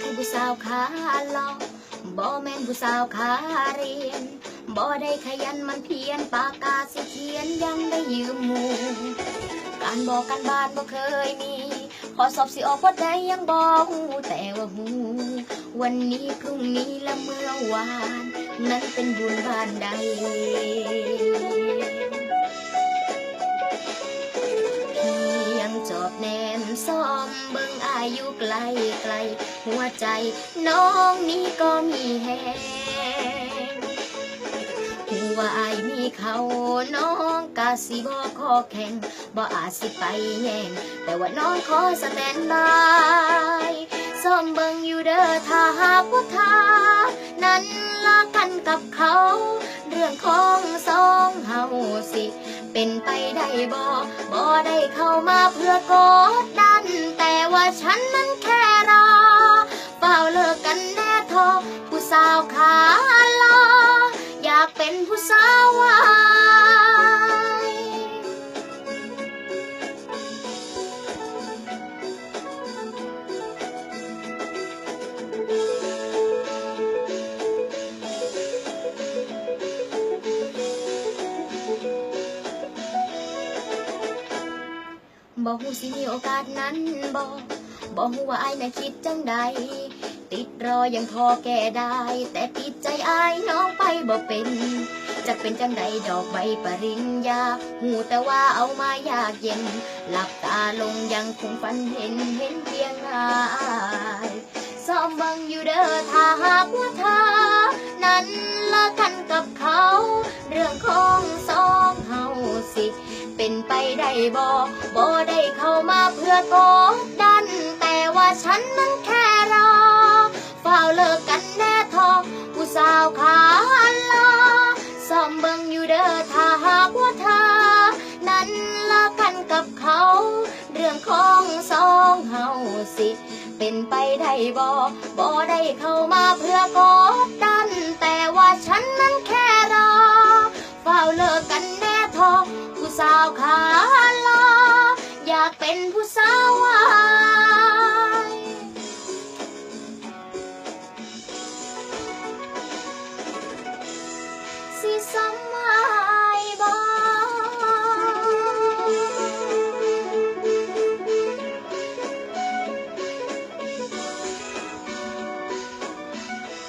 คือผู้สาวขาลอบ่แม่นผู้สาวขาเรียนบ่ได้ขยันมันเพียนปากกาสิเขียนยังได้ยืมหมู่การบอกกันบ้านบ่เคยมีขอสอบสิออกว่าใดยังบ่ฮู้แต่ว่าฮู้วันนี้พรุ่งนี้และเมื่อวาน นั้นเป็นบุญบ้านใด เบิ่งอายุไกลไกล หัวใจน้องนี้ก็มีแฮงหัวาอายมีเขาน้องกะสิบ่ขอแข่งบ่อาจสิไปแย่งแต่ว่าน้องขอสแตนบายซ้อมเบิ่งอยู่เด้อถ้าหากว่าทานั้นลากันกับเขา เรื่องของสองเฮาสิ เป็นไปได้บ่บ่ได้เข้ามาเพื่อกดดันแต่ ว่าฉันนั้นแค่รอเปล่าเลิกกันแน่ทอผู้สาวขาลออยากเป็นผู้สาววา บอกหูสิมีโอกาสนั้นบอกบอกหูว่าไอายน่ะคิดจังใด ติดรอยังพอแก้ได้ แต่ติดใจไอายน้องไปบ่เป็นจะเป็นจังใดดอกใบปริญญา หูแต่ว่าเอามายากเย็น หลับตาลงยังคงฝันเห็นเห็นเพียงอายซ้อมบังอยู่เด้อถ้าหากว่าเธอนั้นเลิกกันกับเขา เรื่องของ บ่บ่ได้เข้ามาเพื่อกดดัน แต่ว่าฉันนั้นแค่รอเฝ้าเลิกกันแน่ทอผู้สาวขาลอซ้อมเบิ่งอยู่เด้อถ้าหากว่าเธอ นั้นเลิกกันกับเขา เรื่องของสองเฮาสิ เป็นไปได้บ่บ่ได้เข้ามาเพื่อกดดัน แต่ว่าฉัน เป็นผู้สาววายสีสม